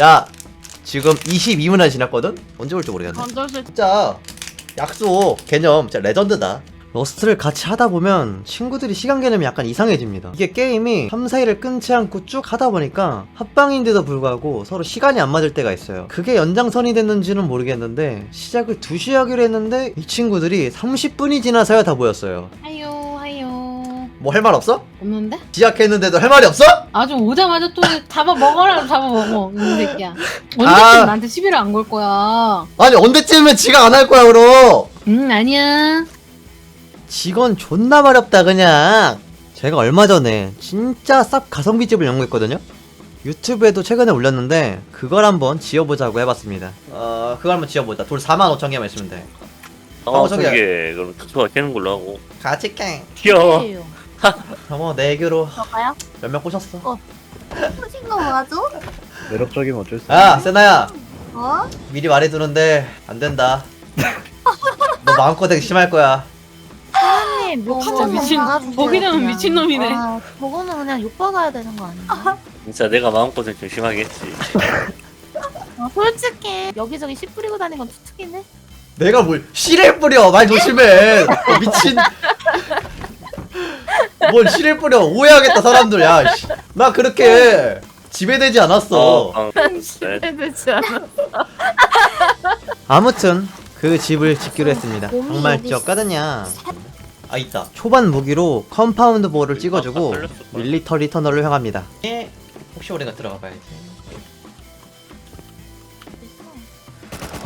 야 지금 22분이나 지났거든? 언제 올지 모르겠네 수 진짜 약속 개념 진짜 레전드다. 러스트를 같이 하다 보면 친구들이 시간 개념이 약간 이상해집니다. 이게 게임이 3, 4일을 끊지 않고 쭉 하다 보니까 합방인데도 불구하고 서로 시간이 안 맞을 때가 있어요. 그게 연장선이 됐는지는 모르겠는데 시작을 2시 하기로 했는데 이 친구들이 30분이 지나서야 다 모였어요. 하요 뭐 할 말 없어? 없는데? 시작했는데도 할 말이 없어? 아주 오자마자 또 잡아 먹어라 잡아 먹어 이 새끼야 언제쯤 아. 나한테 시비를 안 걸 거야 아니 언제쯤이면 지가 안할 거야 그럼 응 아니야 직원 존나 마렵다 그냥 제가 얼마 전에 진짜 쌉 가성비집을 연구했거든요 유튜브에도 최근에 올렸는데 그걸 한번 지어보자고 해봤습니다 어 그걸 한번 지어보자 돌 4만 5천 개만 있으면 돼 어, 어, 저기야. 저게 그럼 투표가 되는 걸로 하고. 같이 깽 귀여워. 어 머 내 애교로 저가요? 몇 명 꼬셨어 푸신 거 맞아? 매력적이면 어쩔 수야 세나야 어? 미리 말해두는데 안 된다 너 마음고생 심할 거야 사장님 어, 진짜 미친- 보기 되면 미친놈이네. 아, 저거는 그냥 욕박아야 되는 거 아니야? 진짜 내가 마음고생 좀 심하게 했지. 아, 솔직히 여기저기 씨 뿌리고 다니는 건 투특이네 내가 뭘 씨를 뿌려 말 조심해 미친 뭘 씨를 뿌려. 오해하겠다 사람들. 야나 그렇게 지배되지 않았어. 방. 네. 되지 않아 아무튼 그 집을 짓기로 했습니다. 곰이 정말 어디 지었거든요 아 있다. 초반 무기로 컴파운드 볼을 찍어주고 아까 걸렸을 거야. 밀리터리 터널로 향합니다. 예, 혹시 우리가 들어가 봐야지.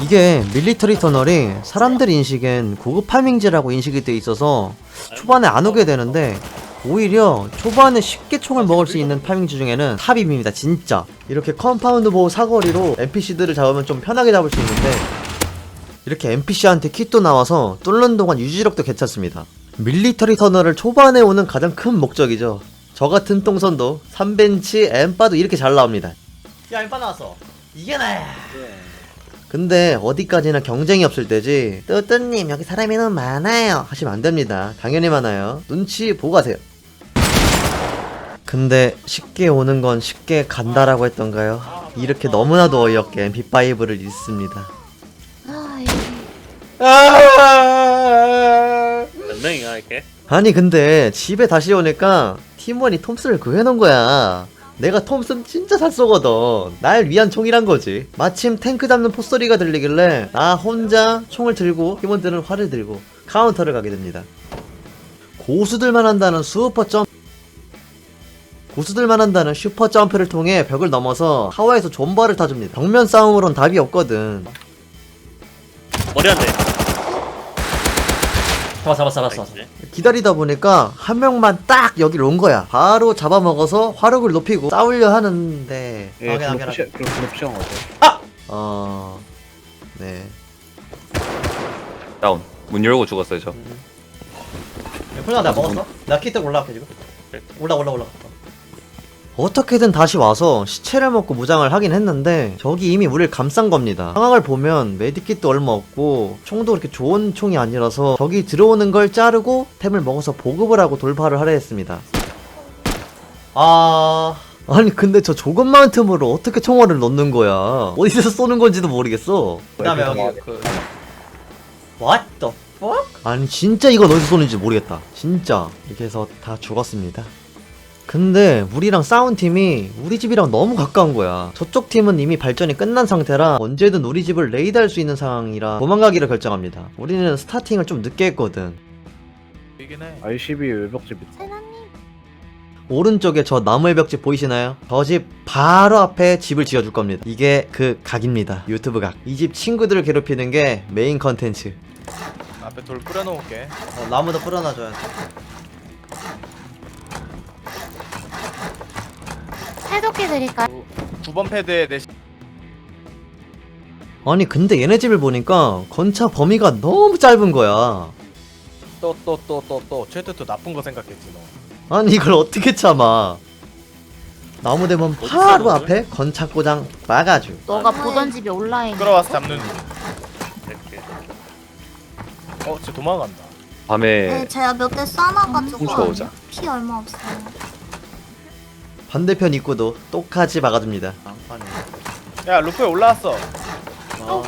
이게 밀리터리 터널이 사람들 인식엔 고급 파밍지라고 인식이 돼 있어서 초반에 안 오게 되는데 오히려 초반에 쉽게 총을 먹을 수 있는 파밍지 중에는 탑입니다 진짜. 이렇게 컴파운드 보호 사거리로 NPC들을 잡으면 좀 편하게 잡을 수 있는데 이렇게 NPC한테 킷도 나와서 뚫는 동안 유지력도 괜찮습니다. 밀리터리 터널을 초반에 오는 가장 큰 목적이죠. 저 같은 똥선도 3벤치 엠바도 이렇게 잘 나옵니다. 야 엠바 나왔어. 이게 나야 근데 어디까지나 경쟁이 없을 때지 뚜뚜님 여기 사람이 너무 많아요. 하시면 안 됩니다. 당연히 많아요. 눈치 보고 가세요 근데 쉽게 오는 건 쉽게 간다라고 했던가요? 이렇게 너무나도 어이없게 MP5를 읽습니다. 아! 이게 몇 명이야 이렇게? 아니 근데 집에 다시 오니까 팀원이 톰슨을 구해놓은 거야. 내가 톰슨 진짜 잘 쏘거든. 날 위한 총이란 거지. 마침 탱크 잡는 포스터리가 들리길래 나 혼자 총을 들고 팀원들은 활을 들고 카운터를 가게 됩니다. 고수들만 한다는 슈퍼 점프 고수들만 한다는 슈퍼 점프를 통해 벽을 넘어서 타워에서 존버를 타줍니다 벽면 싸움으론 답이 없거든 머리 한 대. 잡았어 잡았어 잡았어. 기다리다 보니까 한 명만 딱 여기로 온 거야. 바로 잡아먹어서 화력을 높이고 싸우려 하는데. 예, 그럼 푸시. 그럼 그럼 푸시한 거죠. 어, 네. 다운. 문 열고 죽었어요 저. 폴나 내가 먹었어? 나 키트 올라갈게 지금. 올라 올라 올라. 어떻게든 다시 와서 시체를 먹고 무장을 하긴 했는데 저기 이미 우리를 감싼 겁니다. 상황을 보면 메디킷도 얼마 없고 총도 그렇게 좋은 총이 아니라서 저기 들어오는 걸 자르고 템을 먹어서 보급을 하고 돌파를 하려 했습니다. 아... 아니 근데 저 조금만 틈으로 어떻게 총알을 넣는 거야 어디서 쏘는 건지도 모르겠어 그 다음에 여기 그 What the fuck? 아니 진짜 이건 어디서 쏘는지 모르겠다 진짜 이렇게 해서 다 죽었습니다 근데 우리랑 싸운 팀이 우리 집이랑 너무 가까운 거야 저쪽 팀은 이미 발전이 끝난 상태라 언제든 우리 집을 레이드할 수 있는 상황이라 도망가기를 결정합니다 우리는 스타팅을 좀 늦게 했거든 ICB 외벽집 있- 세나님 오른쪽에 저 나무의 벽집 보이시나요? 저 집 바로 앞에 집을 지어줄 겁니다. 이게 그 각입니다. 유튜브 각. 이 집 친구들을 괴롭히는 게 메인 컨텐츠. 앞에 돌 뿌려놓을게. 어, 나무도 뿌려놔줘야 돼. 해독기 드릴까요? 9번 패드에 내 아니 근데 얘네 집을 보니까 건차 범위가 너무 짧은 거야. 또또 또 또또 최대 또 나쁜 거 생각했지 너. 아니 이걸 어떻게 참아? 나무 대문 바로 앞에 건차 고장 막아줘. 너가 보던 집에 온라인 끌어와서 잡는. 이렇게. 어, 쟤 도망간다. 밤에 네 제가 몇 대 쏴놔가지고 훔쳐오자. 피 얼마 없어요 반대편 입구도 똑같이 막아줍니다. 야 루프에 올라왔어 어.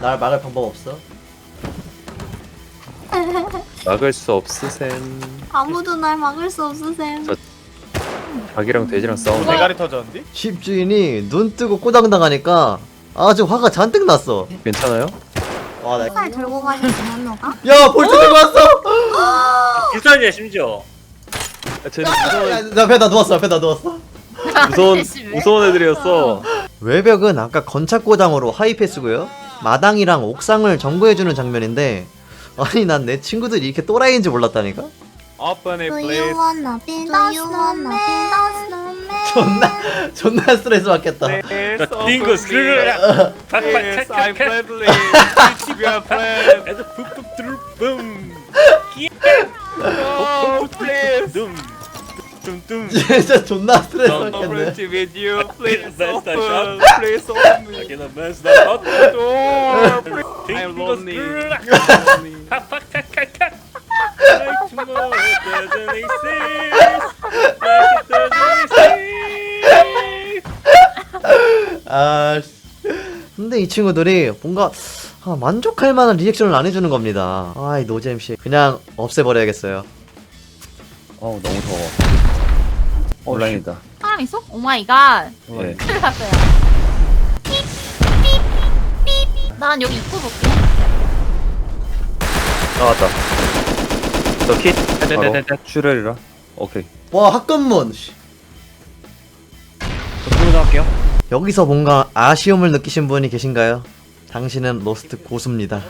날 막을 방법 없어? 막을 수 없으셈. 아무도 날 막을 수 없으셈. 저- 닭이랑 돼지랑 싸우네. 대가리 터졌는데? 집주인이 눈 뜨고 꼬당 당하니까 아주 화가 잔뜩 났어. 괜찮아요? 와, 나. 살 들고 가셨으면 누가? 야, 벌써 들고 왔어! 불쌍해 심지어. 쟤는 야, 나 배다 누웠어, 배다 누웠어. 무서운 무서운 애들이었어. 외벽은 아까 건착고장으로 하이패스고요. 마당이랑 옥상을 정보해주는 장면인데 아니 난 내 친구들이 이렇게 또라이인지 몰랐다니까? 오픈이 Do you wanna be the snowman? 존나 존나 스트레스 받겠다. 저 딩고 스르르. 팍팍 팍팍. friendly. We are friends. 애들 푹푹 드 진짜 존나 스트레스 받겠네. With you. Please Best open. shot. Please open me. 자기는 맨스 나 헛. door. I'm lonely. Like tomorrow doesn't exist. Like it doesn't exist. 아 씨. 근데 이 친구들이 뭔가 아, 만족할 만한 리액션을 안 해주는 겁니다. 아이 노잼 씨 그냥 없애버려야겠어요. 어우 너무 더워 온라인이다 사람 있어? 오 마이 갓. 네. 큰일 났어요. 난 여기 입고 볼게. 나왔다. 저 킷. 네네네네. 바로 슈렐이라. 오케이. 와 학건문. 씨. 저 들고 나갈게요 여기서 뭔가 아쉬움을 느끼신 분이 계신가요? 당신은 로스트 고수입니다.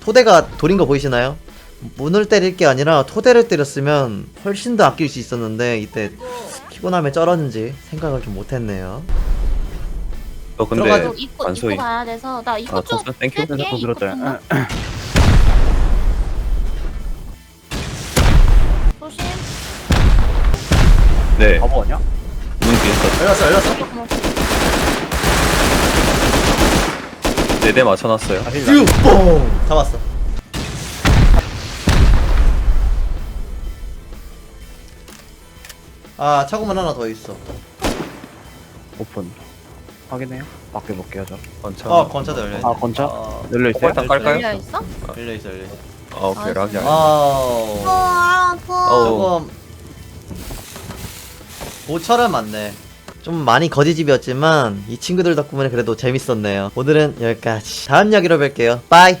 토대가 돌인 거 보이시나요? 문을 때릴 게 아니라 토대를 때렸으면 훨씬 더 아낄 수 있었는데 이때 피곤함에 쩔었는지 생각을 좀 못했네요. 저 근데 들어가죠. 저 입고 가야 돼서 나 이거 아, 좀더 땡큐. 들었다 이거 조심. 네. 바보 아니야? 문 뒤에 열렸어 열렸어. 어머, 네대 맞춰놨어요. 다시 뷰! 뽕! 잡았어. 아 차고만 하나 더 있어. 오픈 확인해요 밖에 볼게요 저 건차. 아 건차도 열려. 아, 건차? 아, 열려있어요? 일단 깔까요? 열려 있어? 열려 있어 열려 있어. 아, 오케이. 락이 아니야. 아우. 아, 아파. 조금 모처럼 많네. 좀 많이 거지집이었지만 이 친구들 덕분에 그래도 재밌었네요. 오늘은 여기까지. 다음 이야기로 뵐게요. 빠이.